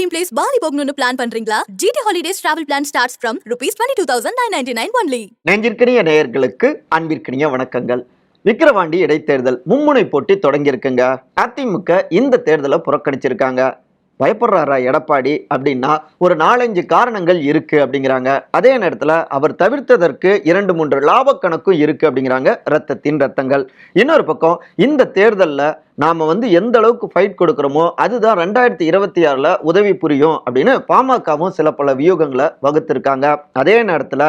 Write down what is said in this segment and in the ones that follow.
Dream place Bali போகணும்னு plan பண்றீங்களா? GT Holidays travel plan starts from rupees twenty two thousand nine ninety nine only நெஞ்சிற்கினிய நேயர்களுக்கு அன்பிற்கினிய வணக்கங்கள். விக்கிரவாண்டி இடைத்தேர்தல் மும்முனை போட்டி தொடங்கியிருக்குங்க. அதிமுக இந்த தேர்தலை புறக்கணிச்சிருக்காங்க. பயப்படுறாரா எடப்பாடி அப்படின்னா ஒரு நாலஞ்சு காரணங்கள் இருக்கு அப்படிங்கிறாங்க. அதே நேரத்தில் அவர் தவிர்த்ததற்கு இரண்டு மூன்று லாப கணக்கும் இருக்கு அப்படிங்கிறாங்க ரத்தத்தின் ரத்தங்கள் இன்னொரு பக்கம் இந்த தேர்தலில் நாம வந்து எந்த அளவுக்கு ஃபைட் கொடுக்குறோமோ அதுதான் ரெண்டாயிரத்தி இருபத்தி ஆறில் உதவி புரியும் அப்படின்னு பாமகவும் சில பல வியூகங்களை வகுத்திருக்காங்க. அதே நேரத்தில்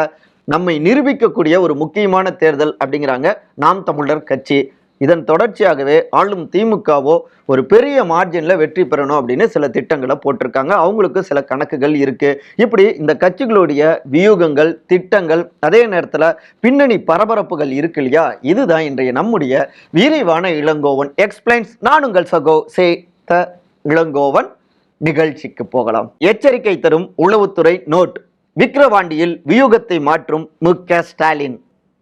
நம்மை நிரூபிக்கக்கூடிய ஒரு முக்கியமான தேர்தல் அப்படிங்கிறாங்க நாம் தமிழர் கட்சி. இதன் தொடர்ச்சியாகவே ஆளும் திமுகவோ ஒரு பெரிய மார்ஜினில் வெற்றி பெறணும் அப்படின்னு சில திட்டங்களை போட்டிருக்காங்க. அவங்களுக்கு சில கணக்குகள் இருக்கு. இப்படி இந்த கட்சிகளுடைய வியூகங்கள் திட்டங்கள் அதே நேரத்தில் பின்னணி பரபரப்புகள் இருக்கு இல்லையா? இதுதான் இன்றைய நம்முடைய விரிவான இளங்கோவன் எக்ஸ்பிளைன்ஸ் நான் உங்கள் சகோ சே த இளங்கோவன். நிகழ்ச்சிக்கு போகலாம். எச்சரிக்கை தரும் உளவுத்துறை நோட். விக்கிரவாண்டியில் வியூகத்தை மாற்றும் மு Stalin.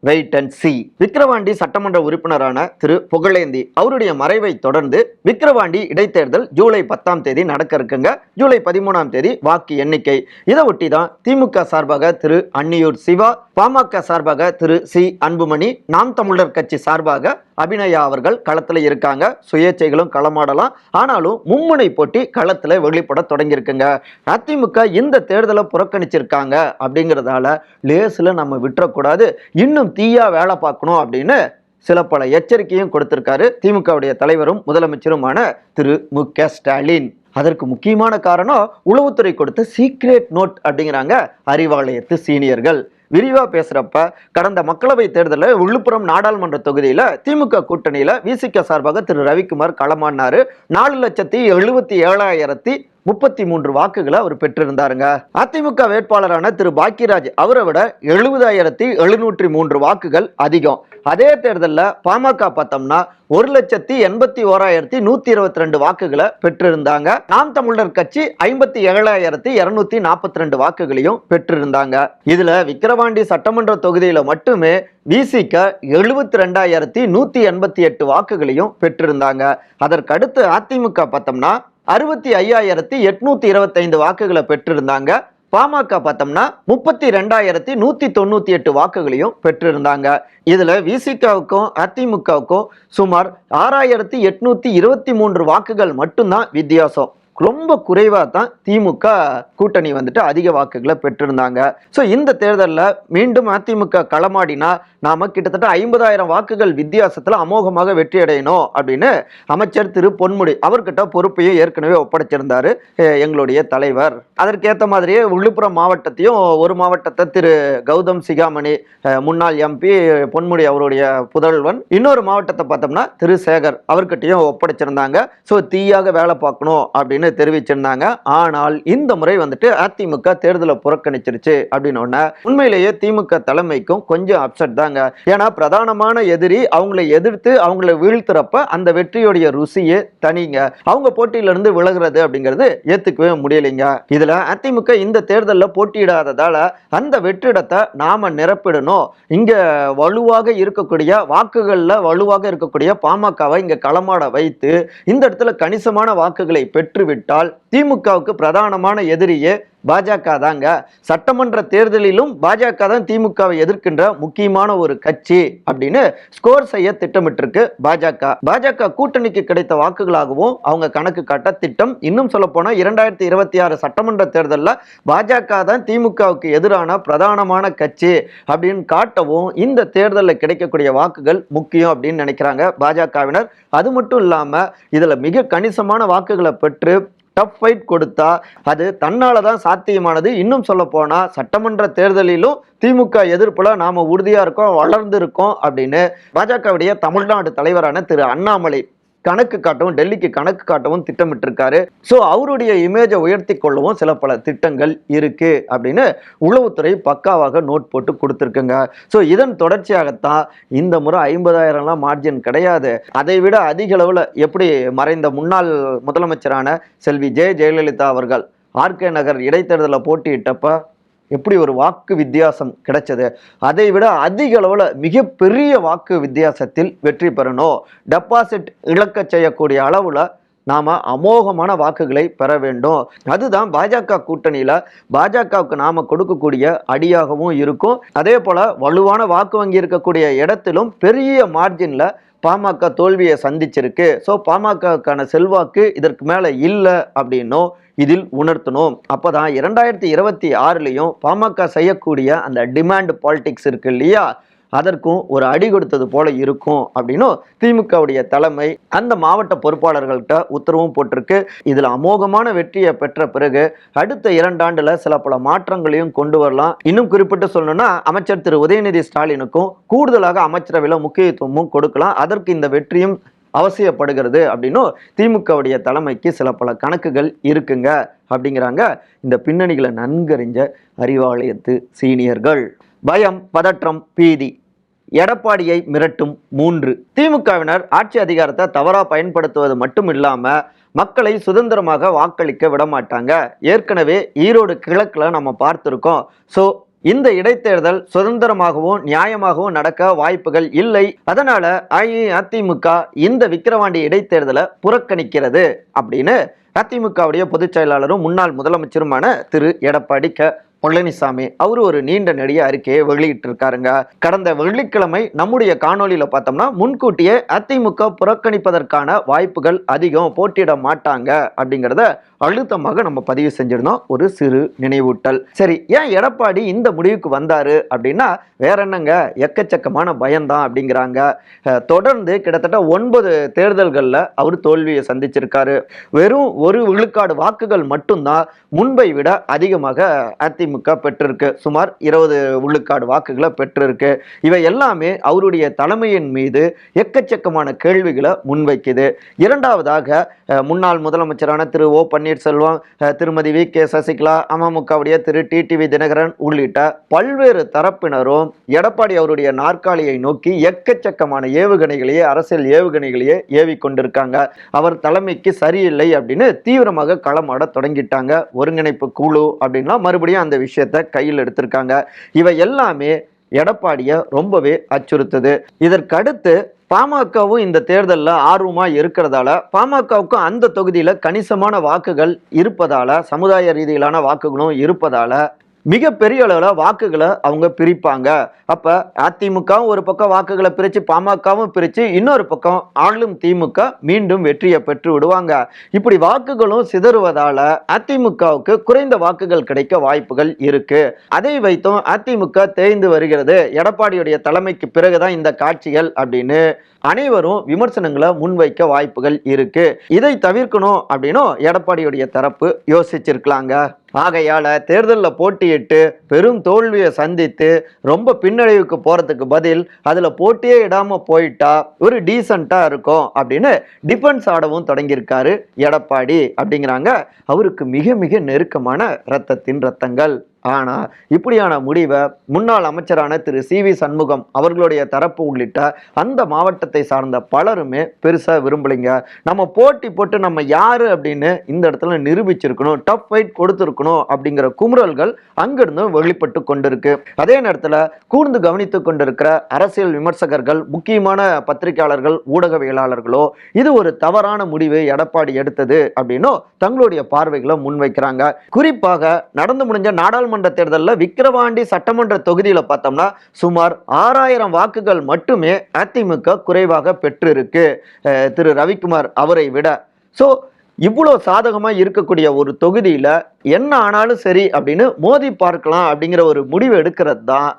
Wait and see Vikravandi சட்டமன்ற உறுப்பினரான திரு புகழேந்தி அவருடைய மறைவை தொடர்ந்து விக்கிரவாண்டி இடைத்தேர்தல் ஜூலை பத்தாம் தேதி நடக்க இருக்குங்க. ஜூலை பதிமூணாம் தேதி வாக்கு எண்ணிக்கை. இதை ஒட்டி தான் திமுக சார்பாக திரு அன்னியூர் சிவா பாமக சார்பாக திரு சி அன்புமணி நாம் தமிழர் கட்சி சார்பாக அபிநயா அவர்கள் களத்தில் இருக்காங்க. சுயேட்சைகளும் களமாடலாம். ஆனாலும் மும்முனை போட்டி களத்தில் வெளிப்பட தொடங்கியிருக்குங்க. அதிமுக இந்த தேர்தலை புறக்கணிச்சிருக்காங்க அப்படிங்கிறதால லேசில் நம்ம விட்டுறக்கூடாது. இன்னும் தீயா வேலை பார்க்கணும் அப்படின்னு சில பல எச்சரிக்கையும் கொடுத்திருக்காரு. திமுகவுடைய தலைவரும் முதலமைச்சருமான திரு மு க ஸ்டாலின். அதற்கு முக்கியமான காரணம் உளவுத்துறை கொடுத்த சீக்ரெட் நோட் அப்படிங்கிறாங்க அறிவாலயத்து சீனியர்கள். விரிவா பேசுறப்ப கடந்த மக்களவை தேர்தலில் விழுப்புரம் நாடாளுமன்ற தொகுதியில திமுக கூட்டணியில விசிக சார்பாக திரு ரவிக்குமார் களமானார். நாலு லட்சத்தி எழுபத்தி ஏழாயிரத்தி முப்பத்தி மூன்று வாக்குகளை அவர் பெற்றிருந்தாருங்க. அதிமுக வேட்பாளரான திரு பாக்கியராஜ் அவரை விட எழுபதாயிரத்தி எழுநூற்றி மூன்று வாக்குகள் அதிகம். அதே தேர்தலில் பாமக பார்த்தோம்னா ஒரு லட்சத்தி எண்பத்தி ஓராயிரத்தி நூத்தி இருபத்தி ரெண்டு வாக்குகளை பெற்றிருந்தாங்க. நாம் தமிழர் கட்சி ஐம்பத்தி ஏழாயிரத்தி இருநூத்தி நாற்பத்தி ரெண்டு வாக்குகளையும் பெற்றிருந்தாங்க. இதுல விக்கிரவாண்டி சட்டமன்ற தொகுதியில மட்டுமே விசிக எழுபத்தி ரெண்டாயிரத்தி நூத்தி எண்பத்தி எட்டு வாக்குகளையும் பெற்றிருந்தாங்க. அதற்கடுத்து அதிமுக பார்த்தோம்னா அறுபத்தி ஐயாயிரத்தி எட்நூத்தி இருபத்தைந்து வாக்குகளை பெற்றிருந்தாங்க. பாமக பார்த்தோம்னா முப்பத்தி ரெண்டாயிரத்தி நூத்தி தொண்ணூத்தி எட்டு வாக்குகளையும் பெற்றிருந்தாங்க. இதுல விசிகாவுக்கும் அதிமுகவுக்கும் சுமார் ஆறாயிரத்தி எட்நூத்தி இருபத்தி மூன்று வாக்குகள் மட்டும்தான் வித்தியாசம். ரொம்ப குறைவாக தான் திமுக கூட்டணி வந்துட்டு அதிக வாக்குகளை பெற்றிருந்தாங்க. ஸோ இந்த தேர்தலில் மீண்டும் அதிமுக களமாடினா நாம கிட்டத்தட்ட ஐம்பதாயிரம் வாக்குகள் வித்தியாசத்தில் அமோகமாக வெற்றி அடையணும் அப்படின்னு அமைச்சர் திரு பொன்முடி அவர்கிட்ட பொறுப்பையும் ஏற்கனவே ஒப்படைச்சிருந்தாரு எங்களுடைய தலைவர். அதற்கேற்ற மாதிரியே விழுப்புரம் மாவட்டத்தையும் ஒரு மாவட்டத்தை திரு கௌதம் சிகாமணி முன்னாள் எம்பி பொன்முடி அவருடைய புதல்வன் இன்னொரு மாவட்டத்தை பார்த்தோம்னா திரு சேகர் அவர்கிட்டையும் ஒப்படைச்சிருந்தாங்க. ஸோ தீயாக வேலை பார்க்கணும் அப்படின்னு தெரிவிச்சிருந்தாங்க. ஆனால் இந்த முறை வந்துட்டு அதிமுக தேர்தலை புறக்கணிச்சிருச்சு அப்படின்னு உண்மையிலேயே திமுக தலைமைக்கும் கொஞ்சம் அப்செட் தான் தாங்க ஏன்னா பிரதானமான எதிரி அவங்களை எதிர்த்து அவங்கள வீழ்த்துறப்ப அந்த வெற்றியுடைய ருசியே தனிங்க. அவங்க போட்டியில இருந்து விலகுறது அப்படிங்கிறது ஏத்துக்கவே முடியலைங்க. இதுல அதிமுக இந்த தேர்தலில் போட்டியிடாததால அந்த வெற்றிடத்தை நாம நிரப்பிடணும். இங்க வலுவாக இருக்கக்கூடிய வாக்குகளில் வலுவாக இருக்கக்கூடிய பாமகவை இங்க களமாட வைத்து இந்த இடத்துல கணிசமான வாக்குகளை பெற்றுவிட்டால் திமுகவுக்கு பிரதானமான எதிரியே பாஜக தாங்க சட்டமன்ற தேர்தலிலும் பாஜக தான் திமுகவை எதிர்க்கின்ற முக்கியமான ஒரு கட்சி அப்படின்னு ஸ்கோர் செய்ய திட்டமிட்டிருக்கு பாஜக. பாஜக கூட்டணிக்கு கிடைத்த வாக்குகளாகவும் அவங்க கணக்கு காட்ட திட்டம். இன்னும் சொல்ல போனா இரண்டாயிரத்தி இருபத்தி ஆறு சட்டமன்ற தேர்தலில் பாஜக தான் திமுகவுக்கு எதிரான பிரதானமான கட்சி அப்படின்னு காட்டவும் இந்த தேர்தலில் கிடைக்கக்கூடிய வாக்குகள் முக்கியம் அப்படின்னு நினைக்கிறாங்க பாஜகவினர். அது மட்டும் இல்லாமல் இதில் மிக கணிசமான வாக்குகளை பெற்று டஃப் ஃபைட் கொடுத்தா அது தன்னால தான் சாத்தியமானது. இன்னும் சொல்ல போனா சட்டமன்ற தேர்தலிலும் திமுக எதிர்ப்புல நாம உறுதியா இருக்கோம் வளர்ந்து இருக்கோம் அப்படின்னு பாஜகவுடைய தமிழ்நாடு தலைவரான திரு அண்ணாமலை கணக்கு காட்டவும் டெல்லிக்கு கணக்கு காட்டவும் திட்டமிட்டிருக்காரு. ஸோ அவருடைய இமேஜை உயர்த்தி கொள்ளவும் சில பல திட்டங்கள் இருக்கு அப்படின்னு உளவுத்துறை பக்காவாக நோட் போட்டு கொடுத்துருக்குங்க. ஸோ இதன் தொடர்ச்சியாகத்தான் இந்த முறை ஐம்பதாயிரம்லாம் மார்ஜின் கிடையாது. அதை விட அதிக அளவில் எப்படி மறைந்த முன்னாள் முதலமைச்சரான செல்வி ஜெய ஜெயலலிதா அவர்கள் ஆர்கே நகர் இடைத்தேர்தலில் போட்டியிட்டப்ப எப்படி ஒரு வாக்கு வித்தியாசம் கிடைச்சது? அதை விட அதிக அளவில் மிகப்பெரிய வாக்கு வித்தியாசத்தில் வெற்றி பெறணும். டெபாசிட் இழக்க செய்யக்கூடிய அளவில் நாம் அமோகமான வாக்குகளை பெற வேண்டும். அதுதான் பாஜக கூட்டணியில் பாஜகவுக்கு நாம் கொடுக்கக்கூடிய அடியாகவும் இருக்கும். அதே போல் வலுவான வாக்கு வங்கி இருக்கக்கூடிய இடத்திலும் பெரிய மார்ஜினில் பாமக தோல்வியை சந்திச்சிருக்கு. ஸோ பாமகக்கான செல்வாக்கு இதற்கு மேலே இல்லை அப்படின்னும் இதில் உணர்த்தணும். அப்பதான் இரண்டாயிரத்தி இருபத்தி ஆறுலையும் பாமக செய்யக்கூடிய அந்த டிமாண்ட் பாலிடிக்ஸ் இருக்கு இல்லையா? அதற்கும் ஒரு அடி கொடுத்தது போல இருக்கும் அப்படின்னும் திமுகவுடைய தலைமை அந்த மாவட்ட பொறுப்பாளர்கள்ட்ட உத்தரவும் போட்டிருக்கு. இதில் அமோகமான வெற்றியை பெற்ற பிறகு அடுத்த இரண்டாண்டுல சில பல மாற்றங்களையும் கொண்டு வரலாம். இன்னும் குறிப்பிட்டு சொல்லணும்னா அமைச்சர் திரு. உதயநிதி ஸ்டாலினுக்கும் கூடுதலாக அமைச்சரவையில் முக்கியத்துவமும் கொடுக்கலாம். அதற்கு இந்த வெற்றியும் அவசியப்படுகிறது அப்படின்னும் திமுகவுடைய தலைமைக்கு சில பல கணக்குகள் இருக்குங்க அப்படிங்கிறாங்க. இந்த பின்னணிகளை நன்கறிஞ்ச அறிவாலயத்து சீனியர்கள். பயம் பதற்றம் பீதி. எடப்பாடியை மிரட்டும் மூன்று. திமுகவினர் ஆட்சி அதிகாரத்தை தவறாக பயன்படுத்துவது மட்டும் இல்லாமல் மக்களை சுதந்திரமாக வாக்களிக்க விட மாட்டாங்க ஏற்கனவே ஈரோடு கிழக்கில் நம்ம பார்த்துருக்கோம். ஸோ இந்த இடைத்தேர்தல் சுதந்திரமாகவும் நியாயமாகவும் நடக்க வாய்ப்புகள் இல்லை. அதனால அஇஅதிமுக இந்த விக்கிரவாண்டி இடைத்தேர்தலை புறக்கணிக்கிறது அப்படின்னு அதிமுகவுடைய பொதுச் செயலாளரும் முன்னாள் முதலமைச்சருமான திரு எடப்பாடி க பழனிசாமி அவர் ஒரு நீண்ட நெடிய அறிக்கையை வெளியிட்டிருக்காருங்க. கடந்த வெள்ளிக்கிழமை நம்முடைய காணொலியில பார்த்தோம்னா முன்கூட்டியே அதிமுக புறக்கணிப்பதற்கான வாய்ப்புகள் அதிகம் போட்டியிட மாட்டாங்க அப்படிங்கிறத அழுத்தமாக நம்ம பதிவு செஞ்சிருந்தோம். ஒரு சிறு நினைவூட்டல். சரி ஏன் எடப்பாடி இந்த முடிவுக்கு வந்தாரு அப்படின்னா வேற என்னங்க? எக்கச்சக்கமான பயம்தான் அப்படிங்கிறாங்க. தொடர்ந்து கிட்டத்தட்ட ஒன்பது தேர்தல்களில் அவர் தோல்வியை சந்திச்சிருக்காரு. வெறும் ஒரு விழுக்காடு வாக்குகள் மட்டும்தான் முன்பை விட அதிகமாக அதிமுக பெற்றிருக்கு. சுமார் இருபது உள்ளுக்காடு வாக்குகளை பெற்றிருக்கு. இவை எல்லாமே அவருடைய தலைமையின் மீது எக்கச்சக்கமான கேள்விகளை முன்வைக்குது. இரண்டாவதாக முன்னாள் முதலமைச்சரான Thiru O Panneerselvam Thirumathi V K Sasikala அமமுகவுடைய Thiru TTV Dhinakaran உள்ளிட்ட பல்வேறு தரப்பினரும் எடப்பாடி அவருடைய நாற்காலியை நோக்கி எக்கச்சக்கமான ஏவுகணைகளையே அரசியல் ஏவுகணைகளையே ஏவி கொண்டிருக்காங்க அவர் தலைமைக்கு சரியில்லை அப்படின்னு தீவிரமாக களமாட தொடங்கிட்டாங்க. ஒருங்கிணைப்பு குழு அப்படின்லாம் மறுபடியும் அந்த விஷயத்தை கையில் எடுத்திருக்காங்க. இவை எல்லாமே எடப்பாடியை ரொம்பவே அச்சுறுத்துது. இதற்கடுத்து பாமகவும் இந்த தேர்தலில் ஆர்வமாக இருக்கிறதால பாமகவுக்கும் அந்த தொகுதியில் கணிசமான வாக்குகள் இருப்பதால சமுதாய ரீதியிலான வாக்குகளும் இருப்பதால மிகப்பெரிய அளவில் வாக்குகளை அவங்க பிரிப்பாங்க. அப்போ அதிமுகவும் ஒரு பக்கம் வாக்குகளை பிரித்து பாமகவும் பிரித்து இன்னொரு பக்கம் ஆளும் திமுக மீண்டும் வெற்றியை பெற்று விடுவாங்க. இப்படி வாக்குகளும் சிதறுவதால் அதிமுகவுக்கு குறைந்த வாக்குகள் கிடைக்க வாய்ப்புகள் இருக்குது அதை வைத்தும் அதிமுக தேய்ந்து வருகிறது. எடப்பாடியுடைய தலைமைக்கு பிறகுதான் இந்த காட்சிகள் அப்படின்னு அனைவரும் விமர்சனங்களை முன்வைக்க வாய்ப்புகள் இருக்கு. இதை தவிர்க்கணும் அப்படின்னும் எடப்பாடியுடைய தரப்பு யோசிச்சிருக்கலாங்க. ஆகையால தேர்தலில் போட்டியிட்டு பெரும் தோல்வியை சந்தித்து ரொம்ப பின்னடைவுக்கு போகிறதுக்கு பதில் அதில் போட்டியே இடாமல் போயிட்டா ஒரு டீசெண்டா இருக்கும் அப்படின்னு டிஃபென்ஸ் ஆடவும் தொடங்கியிருக்காரு எடப்பாடி அப்படிங்கிறாங்க. அவருக்கு மிக மிக நெருக்கமான ரத்தத்தின் ரத்தங்கள். ஆனா இப்படியான முடிவை முன்னாள் அமைச்சரான திரு. சி. வி. சண்முகம் அவர்களுடைய தரப்பு உள்ளிட்ட அந்த மாவட்டத்தை சார்ந்த பலருமே பெருசாக விரும்பலைங்க. நம்ம போட்டி போட்டு நம்ம யார் அப்படின்னு இந்த இடத்துல நிரூபிச்சிருக்கணும் டஃப் ஃபைட் கொடுத்துருக்கணும் அப்படிங்கிற குமுறல்கள் அங்கிருந்து வெளிப்பட்டு கொண்டிருக்கு. அதே நேரத்தில் கூர்ந்து கவனித்து கொண்டிருக்கிற அரசியல் விமர்சகர்கள் முக்கியமான பத்திரிகையாளர்கள் ஊடகவியலாளர்களோ இது ஒரு தவறான முடிவு எடப்பாடி எடுத்தது அப்படின்னும் தங்களுடைய பார்வைகளை முன்வைக்கிறாங்க. குறிப்பாக நடந்து முடிஞ்ச நாடாளுமன்ற தேர்தலில் விக்கிரவாண்டி சட்டமன்ற தொகுதியில் பார்த்தோம்னா சுமார் ஆறாயிரம் வாக்குகள் மட்டுமே அதிமுக குறைவாக பெற்றிருக்கு. திரு ரவிக்குமார் அவரை விட. ஸோ இவ்வளோ சாதகமாக இருக்கக்கூடிய ஒரு தொகுதியில் என்ன ஆனாலும் சரி அப்படின்னு மோதி பார்க்கலாம் அப்படிங்கிற ஒரு முடிவு எடுக்கிறது தான்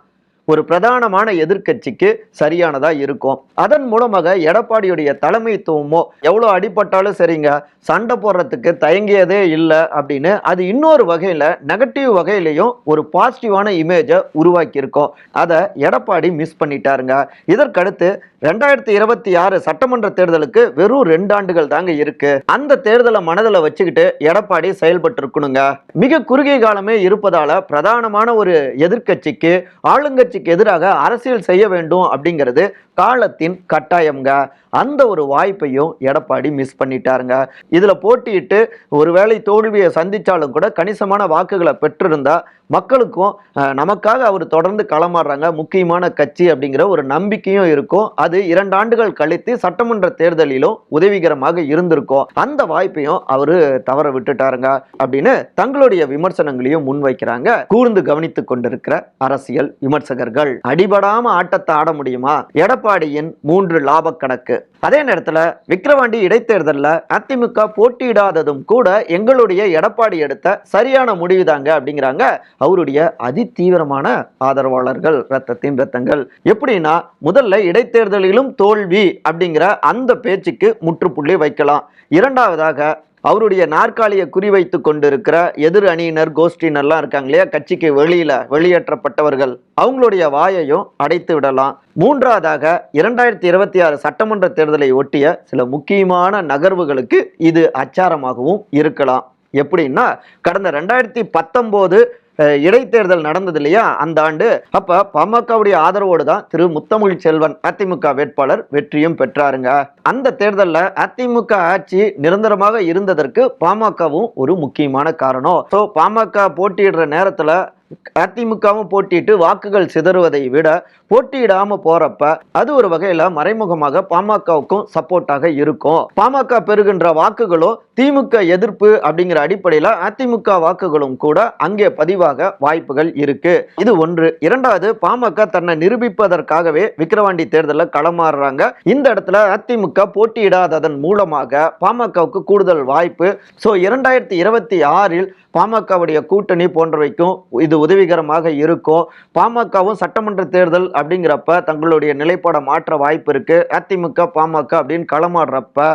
ஒரு பிரதானமான எதிர்க்கட்சிக்கு சரியானதா இருக்கும். அதன் மூலமாக எடப்பாடியுடைய தலைமைத்துவமோ எவ்வளோ அடிபட்டாலும் சரிங்க சண்டை போடுறதுக்கு தயங்கியதே இல்லை அப்படின்னு அது இன்னொரு வகையில் நெகட்டிவ் வகையிலையும் ஒரு பாசிட்டிவான இமேஜை உருவாக்கியிருக்கோம். அதை எடப்பாடி மிஸ் பண்ணிட்டாருங்க. இதற்கடுத்து ரெண்டாயிரத்தி இருபத்தி ஆறு சட்டமன்ற தேர்தலுக்கு வெறும் ரெண்டு ஆண்டுகள் தாங்க இருக்கு. அந்த தேர்தலை மனதில் வச்சுக்கிட்டு எடப்பாடி செயல்பட்டு இருக்கணுங்க மிக குறுகிய காலமே இருப்பதால பிரதானமான ஒரு எதிர்க்கட்சிக்கு ஆளுங்கட்சிக்கு எதிராக அரசியல் செய்ய வேண்டும் அப்படிங்கிறது காலத்தின் கட்டாயம்ங்க. அந்த ஒரு வாய்ப்பையும் எடப்பாடி மிஸ் பண்ணிட்டாருங்க. இதுல போட்டியிட்டு ஒருவேளை தோல்வியை சந்திச்சாலும் கூட கணிசமான வாக்குகளை பெற்றிருந்தா மக்களுக்கும் நமக்காக அவர் தொடர்ந்து களமாடுறாங்க. முக்கியமான கட்சி அப்படிங்கிற ஒரு நம்பிக்கையும் இருக்கும். அது அது இரண்டு ஆண்டுகள் கழித்து சட்டமன்ற தேர்தலிலும் உதவிகரமாக இருந்திருக்கும் அந்த வாய்ப்பையும் அவரு தவற விட்டுட்டாருங்க அப்படின்னு தங்களுடைய விமர்சனங்களையும் முன்வைக்கிறாங்க. கூர்ந்து கவனித்துக் கொண்டிருக்கிற அரசியல் விமர்சகர்கள். அடிபடாம ஆட்டத்தை ஆட முடியுமா? எடப்பாடியின் மூன்று லாப கணக்கு. அதே நேரத்துல விக்கிரவாண்டி இடைத்தேர்தலில் அதிமுக போட்டியிடாததும் கூட எங்களுடைய எடப்பாடி எடுத்த சரியான முடிவு தாங்க அப்படிங்கிறாங்க அவருடைய அதிதீவிரமான ஆதரவாளர்கள் ரத்தத்தின் ரத்தங்கள் எப்படின்னா முதல்ல இடைத்தேர்தல் தேர்தலிலும் தோல்வி அப்படிங்கிற அந்த பேச்சுக்கு முற்றுப்புள்ளி வைக்கலாம். இரண்டாவதாக அவருடைய நாற்காலியை குறிவைத்து கொண்டிருக்கிற எதிர் அணியினர் கோஷ்டினர்லாம் இருக்காங்க இல்லையா? கட்சிக்கு வெளியில வெளியேற்றப்பட்டவர்கள். அவங்களுடைய வாயையும் அடைத்து விடலாம். மூன்றாவதாக இரண்டாயிரத்தி இருபத்தி ஆறு சட்டமன்ற தேர்தலை ஒட்டிய சில முக்கியமான நகர்வுகளுக்கு இது அச்சாரமாகவும் இருக்கலாம். எப்படின்னா கடந்த ரெண்டாயிரத்தி பத்தொம்போது இடைத்தேர்தல் நடந்தது இல்லையா அந்த ஆண்டு. அப்ப பாமகவுடைய ஆதரவோடு தான் திரு முத்தமிழ் செல்வன் அதிமுக வேட்பாளர் வெற்றியும் பெற்றாருங்க. அந்த தேர்தலில் அதிமுக ஆட்சி நிரந்தரமாக இருந்ததற்கு பாமகவும் ஒரு முக்கியமான காரணம். ஸோ பாமக போட்டியிடுற நேரத்தில் அதிமுகவும் போட்டியிட்டு வாக்குகள் சிதறுவதை விட போட்டியிடாம போறப்ப அது ஒரு வகையில மறைமுகமாக பாமகவுக்கும் சப்போர்ட்டாக இருக்கும். பாமக பெறுகின்ற வாக்குகளும் திமுக எதிர்ப்பு அப்படிங்கிற அடிப்படையில அதிமுக வாக்குகளும் கூட அங்கே பதிவாக வாய்ப்புகள் இருக்கு. இது ஒன்று. இரண்டாவது பாமக தன்னை நிரூபிப்பதற்காகவே விக்கிரவாண்டி தேர்தலில் களமாறுறாங்க. இந்த இடத்துல அதிமுக போட்டியிடாததன் மூலமாக பாமகவுக்கு கூடுதல் வாய்ப்பு. ஸோ இரண்டாயிரத்தி இருபத்தி ஆறில் பாமகவுடைய கூட்டணி போன்றவைக்கும் இது உதவிகரமாக இருக்கும். பாமகவும் சட்டமன்ற தேர்தல் அப்படிங்கிறப்ப தங்களுடைய நிலைப்பாடை மாற்ற வாய்ப்பு இருக்கு. அதிமுக பாமக அப்படின்னு களமாடுறப்ப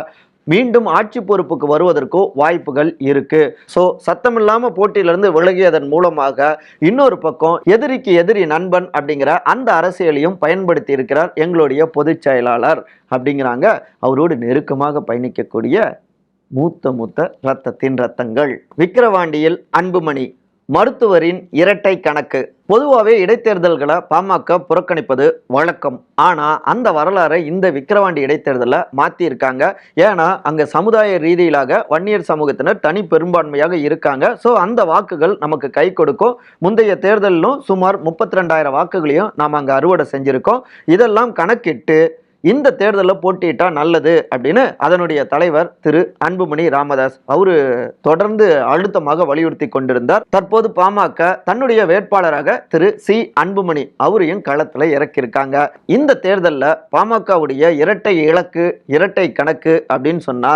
மீண்டும் ஆட்சி பொறுப்புக்கு வருவதற்கோ வாய்ப்புகள் இருக்கு. ஸோ சத்தமில்லாம போட்டியிலிருந்து விலகியதன் மூலமாக இன்னொரு பக்கம் எதிரிக்கு எதிரி நண்பன் அப்படிங்கிற அந்த அரசியலையும் பயன்படுத்தி இருக்கிறார் எங்களுடைய பொதுச் செயலாளர் அப்படிங்கிறாங்க. அவரோடு நெருக்கமாக பயணிக்கக்கூடிய மூத்த மூத்த ரத்தத்தின் ரத்தங்கள். விக்கிரவாண்டியில் அன்புமணி. மருத்துவரின் இரட்டை கணக்கு. பொதுவாகவே இடைத்தேர்தல்களை பாமக புறக்கணிப்பது வழக்கம். ஆனால் அந்த வரலாறை இந்த விக்கிரவாண்டி இடைத்தேர்தலில் மாற்றியிருக்காங்க ஏன்னா அங்கே சமுதாய ரீதியிலாக வன்னியர் சமூகத்தினர் தனி பெரும்பான்மையாக இருக்காங்க. ஸோ அந்த வாக்குகள் நமக்கு கை கொடுக்கும். முந்தைய தேர்தலிலும் சுமார் முப்பத்தி ரெண்டாயிரம் வாக்குகளையும் நாம் அங்கே அறுவடை செஞ்சுருக்கோம். இதெல்லாம் கணக்கிட்டு இந்த தேர்தலில் போட்டியிட்டா நல்லது அப்படின்னு அதனுடைய தலைவர் திரு அன்புமணி ராமதாஸ். அவரு தொடர்ந்து அழுத்தமாக வலியுறுத்தி கொண்டிருந்தார். தற்போது பாமக தன்னுடைய வேட்பாளராக திரு சி. அன்புமணி அவரையும் களத்தில் இறக்கியிருக்காங்க. இந்த தேர்தலில் பாமகவுடைய இரட்டை இலக்கு இரட்டை கணக்கு அப்படின்னு சொன்னா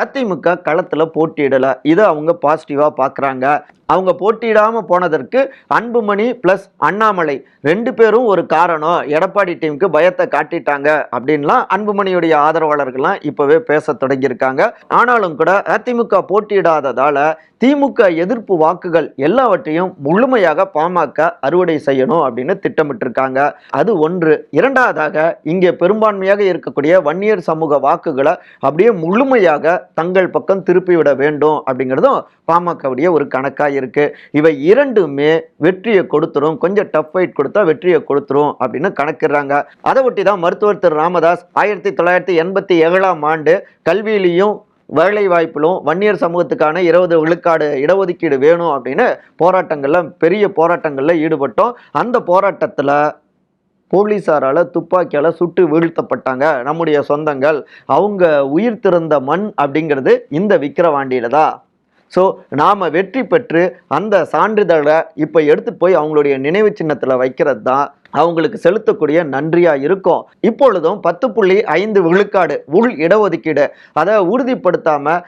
அதிமுக களத்தில் போட்டியிடல. இதை அவங்க பாசிட்டிவா பார்க்குறாங்க அவங்க போட்டியிடாமல் போனதற்கு அன்புமணி ப்ளஸ் அண்ணாமலை ரெண்டு பேரும் ஒரு காரணம். எடப்பாடி டீமுக்கு பயத்தை காட்டிட்டாங்க அப்படின்லாம் அன்புமணியுடைய ஆதரவாளர்கள்லாம் இப்போவே பேச தொடங்கியிருக்காங்க. ஆனாலும் கூட அதிமுக போட்டியிடாததால் திமுக எதிர்ப்பு வாக்குகள் எல்லாவற்றையும் முழுமையாக பாமக அறுவடை செய்யணும் அப்படின்னு திட்டமிட்டிருக்காங்க. அது ஒன்று. இரண்டாவதாக இங்கே பெரும்பான்மையாக இருக்கக்கூடிய வன்னியர் சமூக வாக்குகளை அப்படியே முழுமையாக தங்கள் பக்கம் திருப்பிவிட வேண்டும் அப்படிங்கிறதும் பாமகவுடைய ஒரு கணக்காக இருக்கு. இவை இரண்டுமே வெற்றியை கொடுத்துரும். கொஞ்சம் டஃப் ஃபைட் கொடுத்தா வெற்றியை கொடுத்துரும் அப்படின்னு கணக்கிடுறாங்க. அதை ஒட்டி தான் மருத்துவர் திரு ராமதாஸ் ஆயிரத்தி தொள்ளாயிரத்தி எண்பத்தி ஏழாம் ஆண்டு கல்வியிலையும் வேலை வாய்ப்பிலும் வன்னியர் சமூகத்துக்கான இருபது விழுக்காடு இடஒதுக்கீடு வேணும் அப்படின்னு போராட்டங்கள்ல பெரிய போராட்டங்கள்ல ஈடுபட்டோம். அந்த போராட்டத்துல போலீஸாரால் துப்பாக்கியால் சுட்டு வீழ்த்தப்பட்டாங்க நம்முடைய சொந்தங்கள். அவங்க உயிர் திறந்த மண் அப்படிங்கிறது இந்த விக்கிரவாண்டியில் தான் ஸோ நாம் வெற்றி பெற்று அந்த சான்றிதழை இப்போ எடுத்து போய் அவங்களுடைய நினைவு சின்னத்தில் வைக்கிறது தான் அவங்களுக்கு செலுத்தக்கூடிய நன்றியாக இருக்கும். இப்பொழுதும் பத்து புள்ளி ஐந்து விழுக்காடு உள் இடஒதுக்கீடு அதை உறுதிப்படுத்தாமல்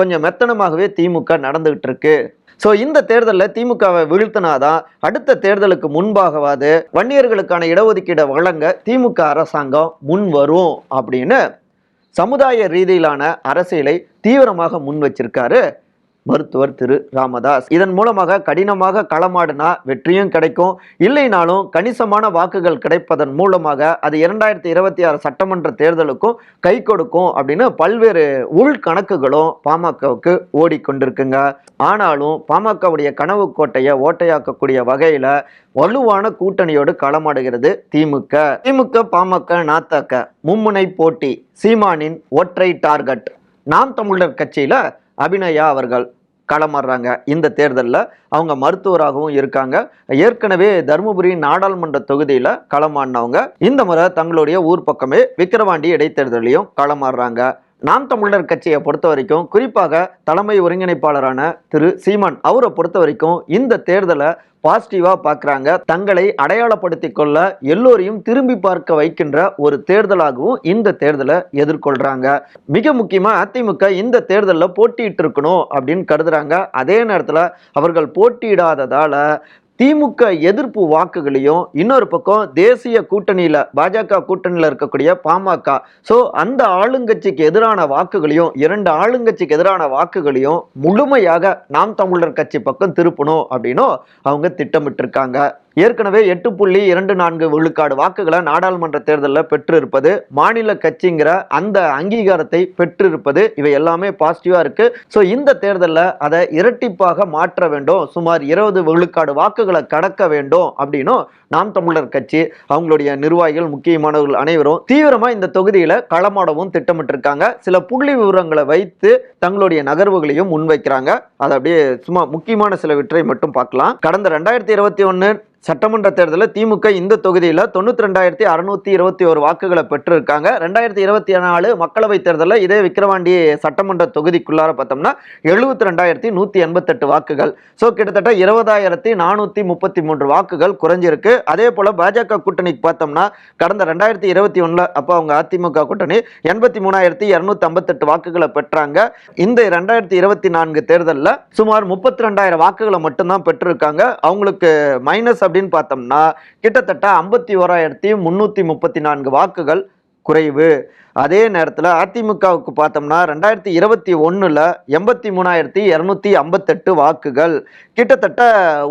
கொஞ்சம் மெத்தனமாகவே திமுக நடந்துகிட்டு இருக்கு ஸோ இந்த தேர்தலில் திமுகவை வீழ்த்தினாதான் அடுத்த தேர்தலுக்கு முன்பாகவாது வன்னியர்களுக்கான இடஒதுக்கீடை வழங்க திமுக அரசாங்கம் முன் வரும் அப்படின்னு சமுதாய ரீதியிலான அரசியலை தீவிரமாக முன் வச்சிருக்காரு. மருத்துவர் திரு ராமதாஸ். இதன் மூலமாக கடினமாக களமாடினா வெற்றியும் கிடைக்கும். இல்லைனாலும் கணிசமான வாக்குகள் கிடைப்பதன் மூலமாக அது இரண்டாயிரத்தி இருபத்தி ஆறு சட்டமன்ற தேர்தலுக்கும் கை கொடுக்கும் அப்படின்னு பல்வேறு உள் கணக்குகளும் பாமகவுக்கு ஓடிக்கொண்டிருக்குங்க. ஆனாலும் பாமகவுடைய கனவு கோட்டையை ஓட்டையாக்கக்கூடிய வகையில வலுவான கூட்டணியோடு களமாடுகிறது திமுக. திமுக பாமக நாத்தாக்க மும்முனை போட்டி சீமானின் ஒற்றை டார்கெட். நாம் தமிழர் கட்சியில அபிநயா அவர்கள் களமாடுறாங்க. இந்த தேர்தலில் அவங்க மருத்துவராகவும் இருக்காங்க. ஏற்கனவே தருமபுரி நாடாளுமன்ற தொகுதியில் களமாடினவங்க. இந்த முறை தங்களுடைய ஊர் பக்கமே விக்கிரவாண்டி இடைத்தேர்தலையும் களமாடுறாங்க. நாம் தமிழர் கட்சியை பொறுத்த வரைக்கும் குறிப்பாக தலைமை ஒருங்கிணைப்பாளரான திரு. சீமான் அவரை பொறுத்த வரைக்கும் இந்த தேர்தலை பாசிட்டிவா பார்க்குறாங்க. தங்களை அடையாளப்படுத்தி கொள்ள எல்லோரையும் திரும்பி பார்க்க வைக்கின்ற ஒரு தேர்தலாகவும் இந்த தேர்தலை எதிர்கொள்றாங்க. மிக முக்கியமா அதிமுக இந்த தேர்தலில் போட்டியிட்டு இருக்கணும் அப்படின்னு கருதுறாங்க. அதே நேரத்தில் அவர்கள் போட்டியிடாததால திமுக எதிர்ப்பு வாக்குகளையும் இன்னொரு பக்கம் தேசிய கூட்டணியில் பாஜக கூட்டணியில் இருக்கக்கூடிய பாமக. ஸோ அந்த ஆளுங்கட்சிக்கு எதிரான வாக்குகளையும் இரண்டு ஆளுங்கட்சிக்கு எதிரான வாக்குகளையும் முழுமையாக நாம் தமிழர் கட்சி பக்கம் திருப்பணும் அப்படின்னும் அவங்க திட்டமிட்டிருக்காங்க. ஏற்கனவே எட்டு புள்ளி இரண்டு நான்கு விழுக்காடு வாக்குகளை நாடாளுமன்ற தேர்தலில் பெற்றிருப்பது மாநில கட்சிங்கிற அந்த அங்கீகாரத்தை பெற்றிருப்பது இவை எல்லாமே பாசிட்டிவாக இருக்குது ஸோ இந்த தேர்தலில் அதை இரட்டிப்பாக மாற்ற வேண்டும். சுமார் இருபது விழுக்காடு வாக்குகளை கடக்க வேண்டும் அப்படின்னும் நாம் தமிழர் கட்சி அவங்களுடைய நிர்வாகிகள் முக்கியமானவர்கள் அனைவரும் தீவிரமாக இந்த தொகுதியில் களமாடவும் திட்டமிட்டிருக்காங்க. சில புள்ளி விவரங்களை வைத்து தங்களுடைய நகர்வுகளையும் முன்வைக்கிறாங்க. அதை அப்படியே சும்மா முக்கியமான சிலவற்றை மட்டும் பார்க்கலாம். கடந்த ரெண்டாயிரத்தி இருபத்தி ஒன்று சட்டமன்ற தேர்தலில் திமுக இந்த தொகுதியில் தொண்ணூற்றி ரெண்டாயிரத்தி அறுநூத்தி இருபத்தி ஒரு வாக்குகளை பெற்றிருக்காங்க. ரெண்டாயிரத்தி இருபத்தி நாலு மக்களவைத் தேர்தலில் இதே விக்கிரவாண்டி சட்டமன்ற தொகுதிக்குள்ளார பார்த்தோம்னா எழுபத்தி ரெண்டாயிரத்தி நூற்றி எண்பத்தெட்டு வாக்குகள். ஸோ கிட்டத்தட்ட இருபதாயிரத்தி நானூற்றி முப்பத்தி மூன்று வாக்குகள் குறைஞ்சிருக்கு. அதே போல் பாஜக கூட்டணிக்கு பார்த்தோம்னா கடந்த ரெண்டாயிரத்தி இருபத்தி ஒன்றில் அப்போ அவங்க அதிமுக கூட்டணி எண்பத்தி மூணாயிரத்தி இரநூத்தி ஐம்பத்தெட்டு வாக்குகளை பெற்றாங்க. இந்த ரெண்டாயிரத்தி இருபத்தி நான்கு தேர்தலில் சுமார் முப்பத்தி ரெண்டாயிரம் வாக்குகளை மட்டும்தான் பெற்றிருக்காங்க. அவங்களுக்கு மைனஸ் அப்படின்னு பார்த்தோம்னா கிட்டத்தட்ட ஐம்பத்தி ஓராயிரத்தி முந்நூற்றி முப்பத்தி நான்கு வாக்குகள் குறைவு. அதே நேரத்தில் அதிமுகவுக்கு பார்த்தோம்னா ரெண்டாயிரத்தி இருபத்தி ஒன்றில் எண்பத்தி மூணாயிரத்தி இரநூத்தி ஐம்பத்தெட்டு வாக்குகள். கிட்டத்தட்ட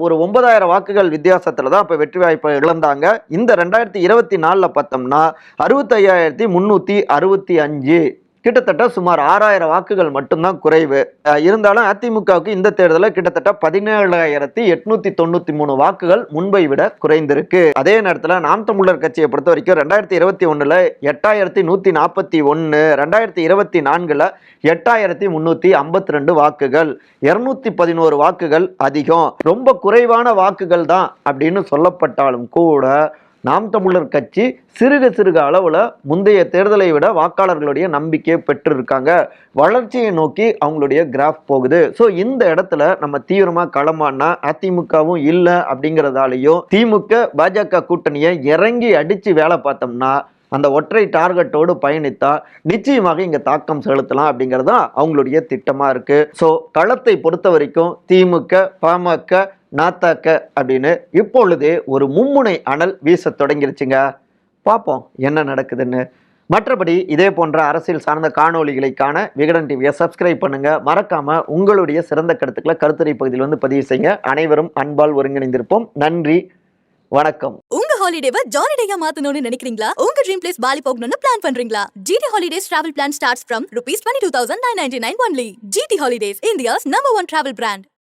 ஒரு ஒன்பதாயிரம் வாக்குகள் வித்தியாசத்தில் தான் இப்போ வெற்றி வாய்ப்பை இழந்தாங்க. இந்த ரெண்டாயிரத்தி இருபத்தி நாலில் பார்த்தோம்னா அறுபத்தையாயிரத்தி முந்நூற்றி அறுபத்தி அஞ்சு. கிட்டத்தட்ட சுமார் ஆறாயிரம் வாக்குகள் மட்டும்தான் குறைவு. இருந்தாலும் அதிமுகவுக்கு இந்த தேர்தலில் கிட்டத்தட்ட பதினேழாயிரத்தி எட்நூத்தி தொண்ணூத்தி மூணு வாக்குகள் முன்பை விட குறைந்திருக்கு. அதே நேரத்தில் நாம் தமிழர் கட்சியை பொறுத்த வரைக்கும் ரெண்டாயிரத்தி இருபத்தி ஒன்றில் எட்டாயிரத்தி நூத்தி நாற்பத்தி ஒன்று ரெண்டாயிரத்தி இருபத்தி நான்குல எட்டாயிரத்தி முன்னூத்தி ஐம்பத்தி ரெண்டு வாக்குகள். இருநூத்தி பதினோரு வாக்குகள் அதிகம். ரொம்ப குறைவான வாக்குகள் தான் அப்படின்னு சொல்லப்பட்டாலும் கூட நாம் தமிழர் கட்சி சிறுக சிறுக அளவில் முந்தைய தேர்தலை விட வாக்காளர்களுடைய நம்பிக்கையை பெற்றிருக்காங்க. வளர்ச்சியை நோக்கி அவங்களுடைய கிராஃப் போகுது. ஸோ இந்த இடத்துல நம்ம தீவிரமாக களமானா அதிமுகவும் இல்லை அப்படிங்கிறதாலையும் திமுக பாஜக கூட்டணியை இறங்கி அடித்து வேலை பார்த்தோம்னா அந்த ஒற்றை டார்கெட்டோடு பயணித்தா நிச்சயமாக இங்கே தாக்கம் செலுத்தலாம் அப்படிங்கிறது தான் அவங்களுடைய திட்டமாக இருக்குது ஸோ களத்தை பொறுத்த வரைக்கும் திமுக பாமக நாத்தாக்க அப்படின்னு இப்பொழுது ஒரு மும்முனை அனல் வீச தொடங்கிருச்சுங்க. பார்ப்போம் என்ன நடக்குதுன்னு. மற்றபடி இதே போன்ற அரசியல் சார்ந்த காணொலிகளை காண விகடன் டிவியை சப்ஸ்கிரைப் பண்ணுங்க. மறக்காம உங்களுடைய சிறந்த கருத்துக்களை கருத்துரை பகுதியில் வந்து பதிவு செய்யுங்க. அனைவரும் அன்பால் ஒருங்கிணைந்திருப்போம். நன்றி வணக்கம். உங்க ஹாலிடேவை ஜாலிடேயா மாத்தணும்னு நினைக்கிறீங்களா? உங்க ட்ரீம் பிளேஸ் பாலி போகணும்னு பிளான் பண்றீங்களா? GT Holidays travel plan starts from rupees twenty two thousand nine ninety nine only GT Holidays India's number one travel brand